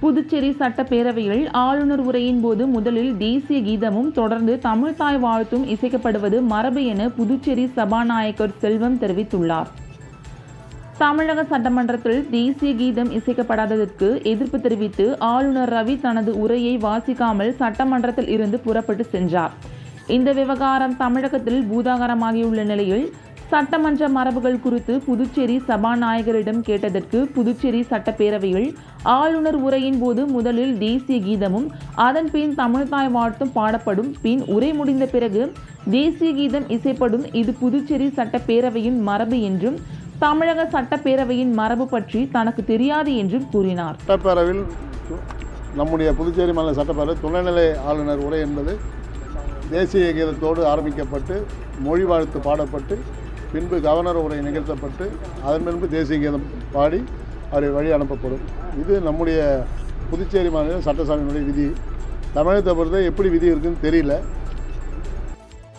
புதுச்சேரி சட்டப்பேரவையில் ஆளுநர் உரையின் போது முதலில் தேசிய கீதமும் தொடர்ந்து தமிழ்தாய் வாழ்த்தும் இசைக்கப்படுவது மரபு என புதுச்சேரி சபாநாயகர் செல்வம் தெரிவித்துள்ளார். தமிழக சட்டமன்றத்தில் தேசிய கீதம் இசைக்கப்படாததற்கு எதிர்ப்பு தெரிவித்து ஆளுநர் ரவி தனது உரையை வாசிக்காமல் சட்டமன்றத்தில் இருந்து புறப்பட்டு சென்றார். இந்த விவகாரம் தமிழகத்தில் பூதாகரமாகியுள்ள நிலையில் சட்டமன்ற மரபுகள் குறித்து புதுச்சேரி சபாநாயகரிடம் கேட்டதற்கு புதுச்சேரி சட்டப்பேரவையில் ஆளுநர் உரையின் போது முதலில் தேசிய கீதமும் அதன் பின் தமிழ்தாய் வாழ்த்தும் பாடப்படும் பின் உரை முடிந்த பிறகு தேசிய கீதம் இசைப்படும் இது புதுச்சேரி சட்டப்பேரவையின் மரபு என்றும் தமிழக சட்டப்பேரவையின் மரபு பற்றி தனக்கு தெரியாது என்றும் கூறினார். சட்டப்பேரவையில் நம்முடைய புதுச்சேரி மாநில சட்டப்பேரவை துணைநிலை ஆளுநர் உரை என்பது தேசிய கீதத்தோடு ஆரம்பிக்கப்பட்டு மொழி வாழ்த்து பாடப்பட்டு பின்பு கவர்னர் உரை நிகழ்த்தப்பட்டு அதன் பின்பு தேசிய கீதம் பாடி அவரை வழி அனுப்பப்படும். இது நம்முடைய புதுச்சேரி மாநில சட்டசபையினுடைய விதி. தமிழகத்தை பொறுத்த எப்படி விதி இருக்குதுன்னு தெரியல.